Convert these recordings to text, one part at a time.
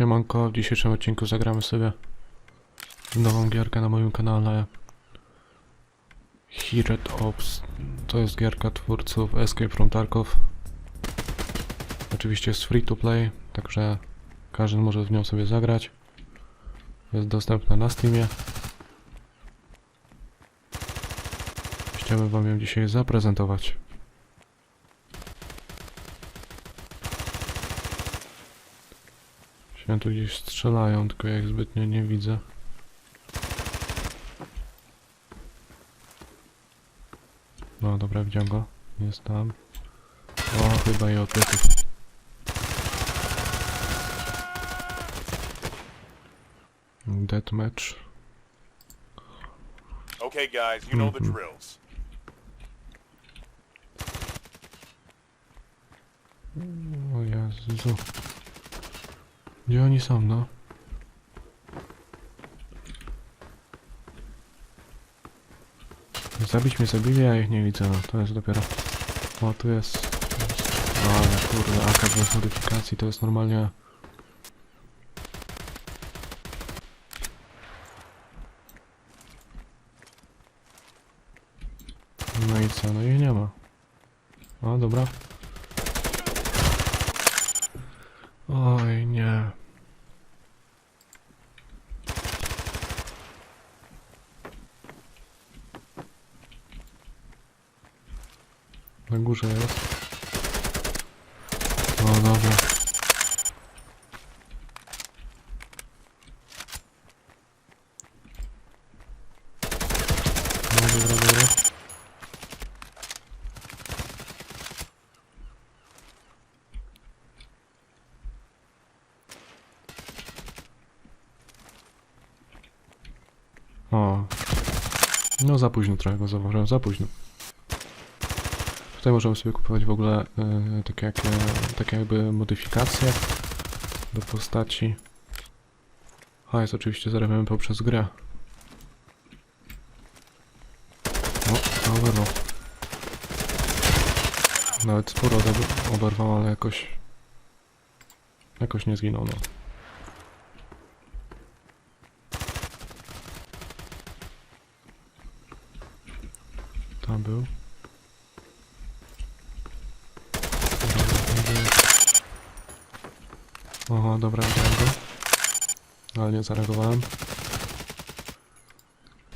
Siemanko, w dzisiejszym odcinku zagramy sobie nową gierkę na moim kanale Hired Ops. To jest gierka twórców Escape from Tarkov. Oczywiście jest free to play, także każdy może w nią sobie zagrać. Jest dostępna na Steamie. Chciałbym wam ją dzisiaj zaprezentować. Się tu gdzieś strzelają, tylko ja ich zbytnio nie widzę. No dobra, widziałem go. Jest tam. O, chyba i od pleców. Deathmatch. Okay, guys, you know the Mhm. drills. O Jezu. Gdzie oni są, no? Zabić mnie zabili, ich nie widzę, no to jest dopiero... O, tu jest... O, ale kurde, AK bez modyfikacji to jest normalnie... No i co, no ich nie ma. O, dobra. Oj, nie. Na górze jest. No, dobra. O. No za późno trochę go zauważyłem, za późno. Tutaj możemy sobie kupować w ogóle y, takie, jak, e, takie jakby modyfikacje do postaci. A jest oczywiście zarabiamy poprzez grę. O, wyrwał. Nawet sporo oberwał, ale jakoś... Jakoś nie zginął, no. Tam był. Oho, dobra, widziałem go. Ale nie zareagowałem.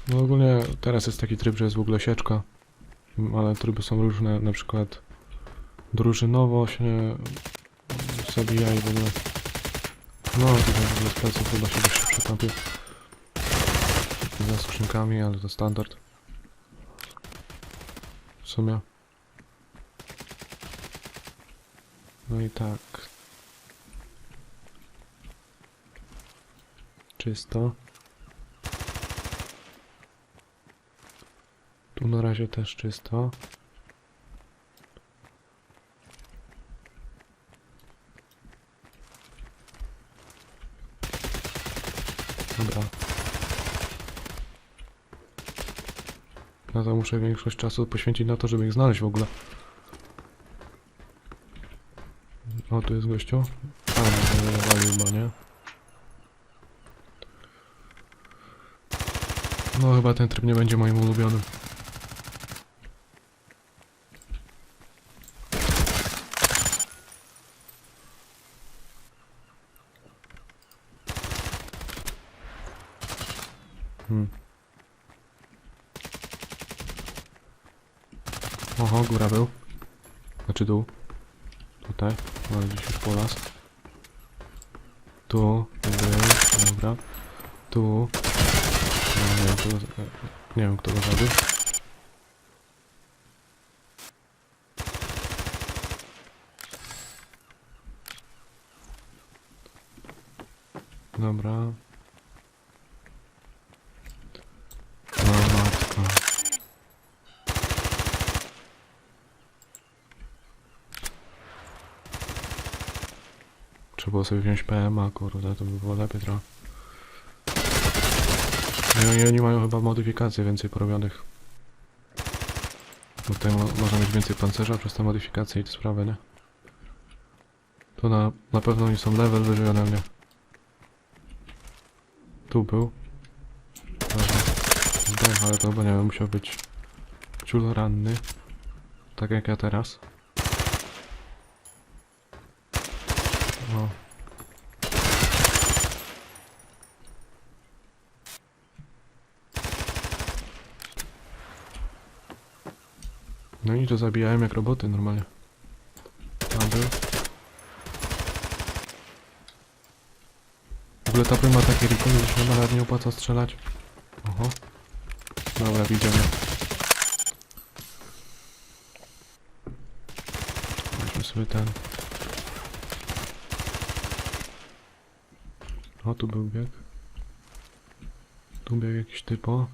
No ogólnie teraz jest taki tryb, że jest w ogóle sieczka. Ale tryby są różne, na przykład drużynowo się zabija i w ogóle... No, tutaj w ogóle z pleców chyba się dość przekąpił. Za skrzynkami, ale to standard. W sumie. No i tak. Czysto. Tu na razie też czysto. Dobra. No to muszę większość czasu poświęcić na to, żeby ich znaleźć w ogóle. O, tu jest gościu. A, no, walił ma, nie? No chyba ten tryb nie będzie moim ulubionym. Hmm. Oho, góra był. Znaczy dół. Tutaj. No gdzieś już po las. Tu. Dobra. Tu. Nie wiem, kto, go- nie wiem kto go zabił. Dobra. O. Trzeba było sobie wziąć PMA, kurde, to by było lepiej trochę. I oni mają chyba modyfikacje więcej porobionych. Bo tutaj mo można mieć więcej pancerza przez te modyfikacje i te sprawy, nie? To na, na pewno oni są level wyżej ode mnie. tu był. Zdech, ale to chyba nie wiem, musiał być ciul ranny. Tak jak ja teraz. O. No i to zabijałem jak roboty normalnie. Tam był. W ogóle ta ma takie rikony, że się chyba nawet nie opłaca strzelać. Oho. Dobra, widzimy. Weźmy sobie ten. O, tu był bieg. Tu biegł jakiś typo.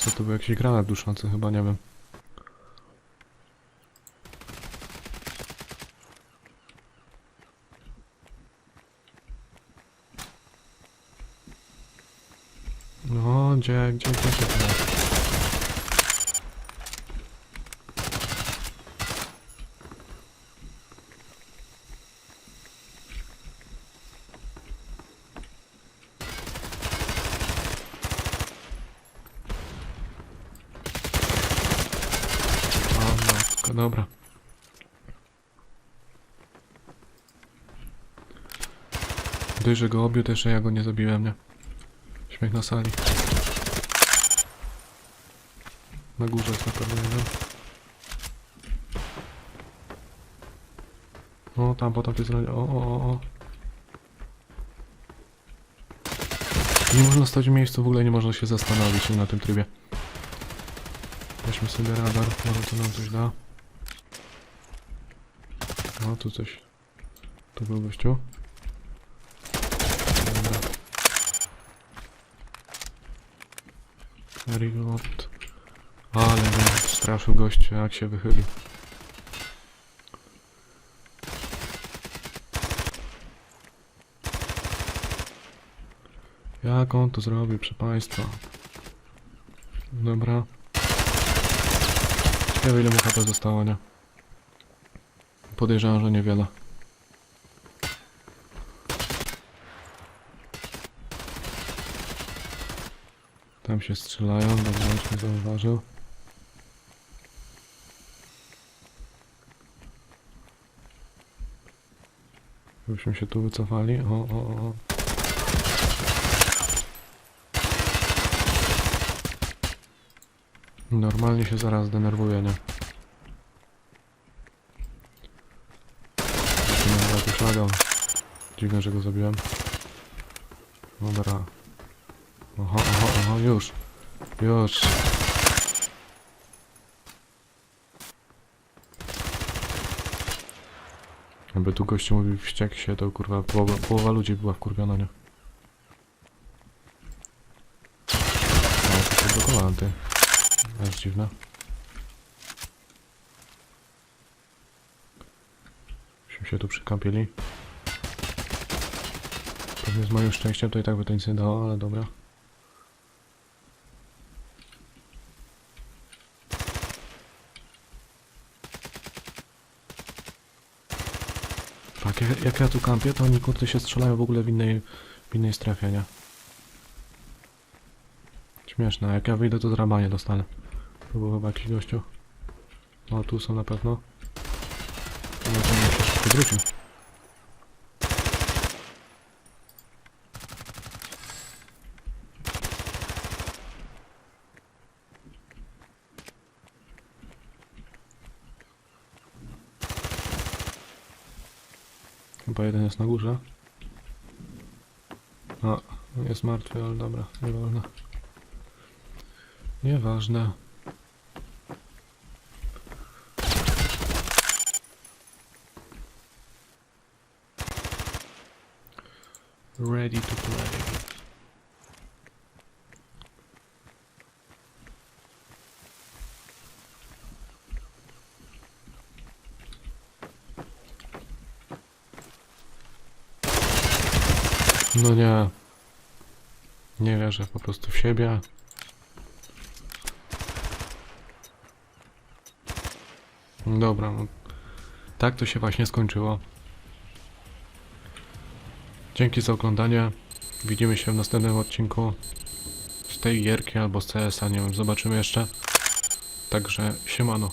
Co to był jakiś granat duszący, chyba nie wiem. No, gdzie, gdzie, gdzie się teraz? O, dobra. Dość, że go obił, też ja go nie zabiłem, nie? Śmiech na sali. Na górze jest na pewno jeden. O, tam, potem to jest... O, o, o, o. Nie można stać w miejscu, w ogóle nie można się zastanowić na tym trybie. Weźmy sobie radar, może to nam coś da. O, tu coś. Tu był gościu. Reload. Ale mnie straszył gościu, jak się wychylił. Jak on to zrobił, proszę państwa? Dobra. Ciekawe ile mu HP zostało, nie? Podejrzewam, że niewiele. Tam się strzelają, dobrze, już nie zauważył. Żebyśmy się tu wycofali. O, o, o. Normalnie się zaraz denerwuję, nie? Lagał. Dziwne, że go zabiłem. Dobra. Oho, oho, oho, już. Już. Jakby tu gościu mówił wściekł się, to kurwa połowa, połowa ludzi była wkurwiona, nie? Ale to się blokowałem, ty. Aż dziwne. Się tu przykampili. Pewnie z moim szczęściem to i tak by to nic nie dało, ale dobra. Tak, jak, ja tu kampię, to oni kurde się strzelają w ogóle w innej, w innej strefie, nie? Śmieszne, jak ja wyjdę to zrabanie dostanę. To był chyba jakiś gościu. O, tu są na pewno. No szybko wrócił. Chyba jeden jest na górze. A, jest martwy, ale dobra, nieważne. Nieważne. Ready to play. No nie. Nie wierzę po prostu w siebie. Dobra, no. tak to się właśnie skończyło. Dzięki za oglądanie. Widzimy się w następnym odcinku z tej gierki albo z CS-a, nie wiem, zobaczymy jeszcze. Także siemano.